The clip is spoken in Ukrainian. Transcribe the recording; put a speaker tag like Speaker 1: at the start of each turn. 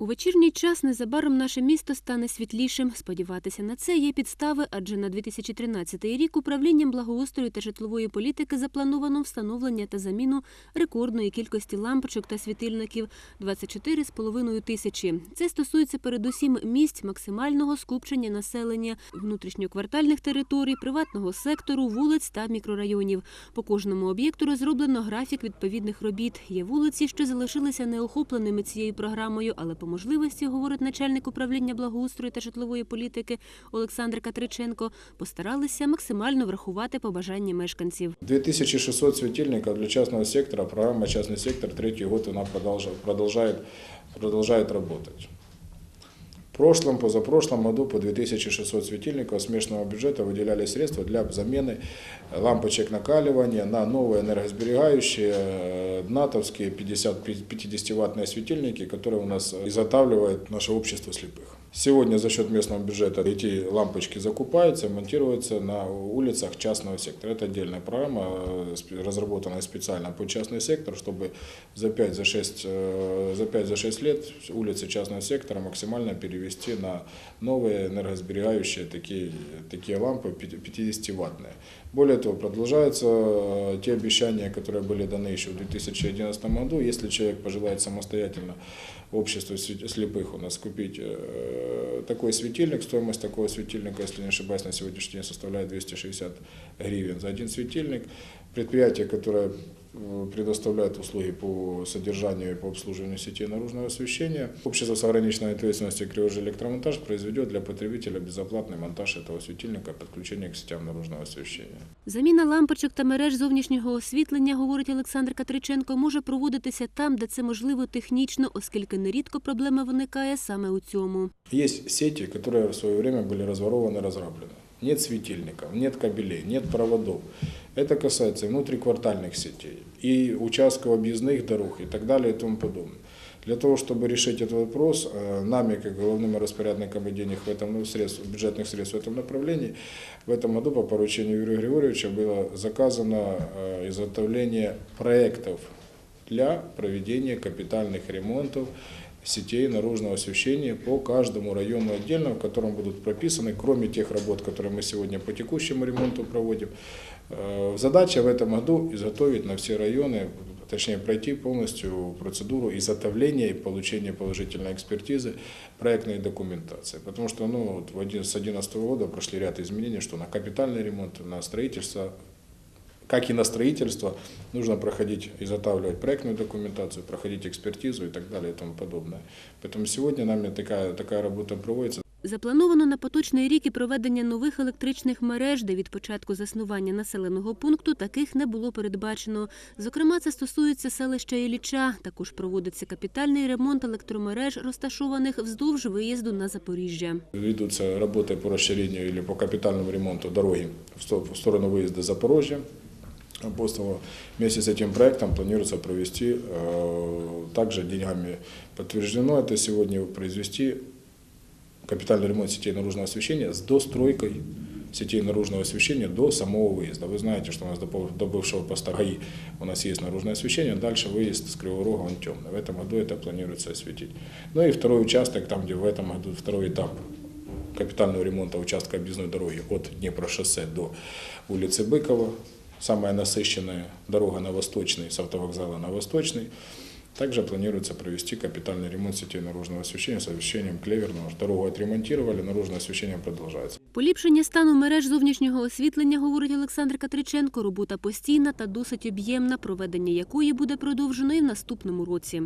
Speaker 1: У вечірній час незабаром наше місто стане світлішим. Сподіватися на це є підстави, адже на 2013 рік управлінням благоустрою та житлової політики заплановано встановлення та заміну рекордної кількості лампочок та світильників 24,5 тисячі. Це стосується передусім місць максимального скупчення населення, внутрішньоквартальних територій, приватного сектору, вулиць та мікрорайонів. По кожному об'єкту розроблено графік відповідних робіт. Є вулиці, що залишилися неохопленими цією програмою, але по можливості, говорить начальник управління благоустрою та житлової політики Олександр Катриченко, постаралися максимально врахувати побажання мешканців.
Speaker 2: 2600 світильників для частного сектора. Програма «Частний сектор» третій год вона продовжує продовжує. В прошлом, позапрошлом году по 2600 светильников смешанного бюджета выделяли средства для замены лампочек накаливания на новые энергосберегающие э, натовские 50 50-ваттные светильники, которые у нас изготавливает наше общество слепых. Сегодня за счет местного бюджета эти лампочки закупаются, монтируются на улицах частного сектора. Это отдельная программа, э, разработанная специально под частный сектор, чтобы за 5-6 за шесть, э, за пять, за шесть лет улицы частного сектора максимально перевести на новые энергосберегающие такие, такие лампы 50-ваттные. Более того, продолжаются э, те обещания, которые были даны еще в 2011 году. Если человек пожелает самостоятельно обществу слепых у нас купить такой светильник, стоимость такого светильника, если не ошибаюсь, на сегодняшний день составляет 260 гривен за один светильник. Предприятие, которое э, предоставляет услуги по содержанию и по обслуживанию сетей наружного освещения. Общество с ограниченной ответственностью «Кривожи Электромонтаж» произведет для потребителя безоплатный монтаж этого светильника, подключение к сетям наружного освещения.
Speaker 1: Заміна лампочок та мереж зовнішнього освітлення, говорить Олександр Катриченко, може проводитися там, де це можливо технічно, оскільки нерідко проблема виникає саме у цьому.
Speaker 2: Есть сети, которые в свое время были разворованы, разграблены. Нет светильников, нет кабелей, нет проводов. Это касается и внутриквартальных сетей, и участков объездных дорог, и так далее, и тому подобное. Для того, чтобы решить этот вопрос, э, нами, как главными распорядниками денег в этом ну, средств, бюджетных средств в этом направлении, в этом году по поручению Юрия Григорьевича было заказано э, изготовление проектов для проведения капитальных ремонтов сетей наружного освещения по каждому району отдельно, в котором будут прописаны, кроме тех работ, которые мы сегодня по текущему ремонту проводим. Э, Задача в этом году изготовить на все районы, точнее пройти полностью процедуру изготовления и получения положительной экспертизы проектной документации. Потому что ну, вот с 2011 года прошли ряд изменений, что на капитальный ремонт, на строительство как и на строительство, нужно проходить, изготавливать проектную документацию, проходить экспертизу и так далее и тому подобное. Поэтому сегодня нами такая, такая работа проводится.
Speaker 1: Заплановано на поточний рік і проведення нових електричних мереж, де від початку заснування населеного пункту таких не було передбачено. Зокрема, це стосується селища Ілліча. Також проводиться капітальний ремонт електромереж, розташованих вздовж виїзду на Запоріжжя.
Speaker 2: Ведутся работы по расширению или по капитальному ремонту дороги в сто- в сторону выезда Запорожья. Того, вместе с этим проектом планируется провести, э, также деньгами подтверждено это сегодня, произвести капитальный ремонт сетей наружного освещения с достройкой сетей наружного освещения до самого выезда. Вы знаете, что у нас до, до бывшего поста ГАИ у нас есть наружное освещение, дальше выезд с Кривого Рога, он темный. В этом году это планируется осветить. Ну и второй участок, там, где в этом году второй этап капитального ремонта участка объездной дороги от Днепрошоссе до улицы Быкова, самая насыщенная дорога на Восточный, с автовокзала на Восточный. Также планируется провести капитальный ремонт сетей наружного освещения с освещением клеверного. Дорогу отремонтировали, наружное освещение продолжается.
Speaker 1: Поліпшення стану мереж зовнішнього освітлення, говорить Олександр Катриченко, робота постійна та досить об'ємна, проведення якої буде продовжено і в наступному році.